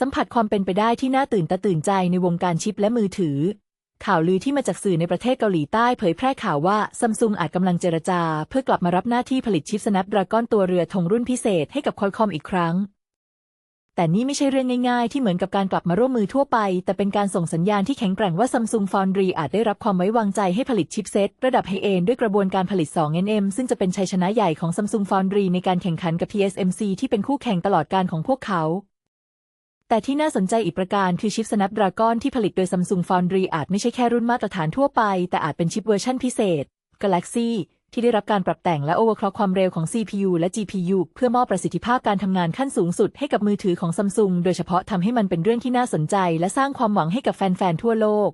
สัมผัสความเป็นไปได้ที่น่าตื่นตาตื่นใจในวงการชิปและมือถือ ข่าวลือที่มาจากสื่อในประเทศเกาหลีใต้เผยแพร่ข่าวว่าซัมซุงอาจกำลังเจรจา เพื่อกลับมารับหน้าที่ผลิตชิป Snapdragon ตัวเรือธงรุ่นพิเศษให้กับคอคอมอีกครั้ง แต่นี่ไม่ใช่เรื่องง่ายๆ ที่เหมือนกับการกลับมาร่วมมือทั่วไป แต่เป็นการส่งสัญญาณที่แข็งแกร่งว่า Samsung Foundry อาจได้รับความไว้วางใจให้ผลิตชิปเซตระดับไฮเอนด้วยกระบวนการผลิต 2nm ซึ่งจะเป็นชัยชนะใหญ่ของ Samsung Foundry ในการแข่งขันกับ TSMC ที่เป็นคู่แข่งตลอดการของพวกเขา แต่ที่น่าสนใจอีกประการคือชิป Snapdragon ที่ผลิตโดย Samsung Foundry อาจไม่ใช่แค่รุ่นมาตรฐานทั่วไป แต่อาจเป็นชิปเวอร์ชันพิเศษ Galaxy ที่ได้รับการปรับแต่งและ overclock ความเร็วของ CPU และ GPU เพื่อมอบประสิทธิภาพการทำงานขั้นสูงสุดให้กับมือถือของ Samsung โดยเฉพาะทำให้มันเป็นเรื่องที่น่าสนใจ และสร้างความหวังให้กับแฟน ๆ ทั่วโลก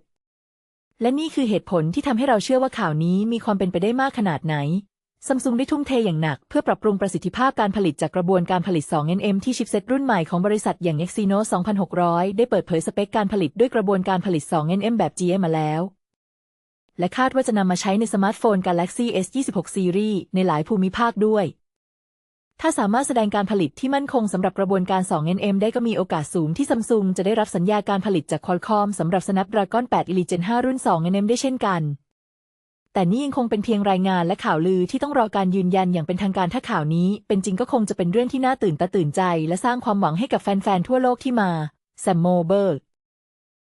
และนี่คือเหตุผลที่ทำให้เราเชื่อว่าข่าวนี้มีความเป็นไปได้มากขนาดไหน Samsung ได้ทุ่มเทอย่างหนักเพื่อปรับปรุงประสิทธิภาพการผลิตจากกระบวนการผลิต 2nm ที่ชิปเซตรุ่นใหม่ของบริษัทอย่าง Exynos 2600 ได้เปิดเผยสเปคการผลิตด้วยกระบวนการผลิต 2nm แบบ GM มาแล้ว และคาดว่าจะนำมาใช้ในสมาร์ทโฟน Galaxy S26 Series ในหลายภูมิภาคด้วย ถ้าสามารถแสดงการผลิตที่มั่นคงสำหรับกระบวนการ 2nm ได้ก็มีโอกาสสูงที่ซัมซุงจะได้รับสัญญาการผลิตจาก Qualcomm สำหรับ Snapdragon 8 Elite Gen 5 รุ่น 2nm ได้เช่นกัน แต่นี่ยังคงเป็นเพียงรายงานและข่าวลือที่ต้องรอการยืนยันอย่างเป็นทางการถ้าข่าวนี้ เป็นจริงก็คงจะเป็นเรื่องที่น่าตื่นตาตื่นใจ และสร้างความหวังให้กับแฟนๆทั่วโลกที่มาแซมโมเบิร์ก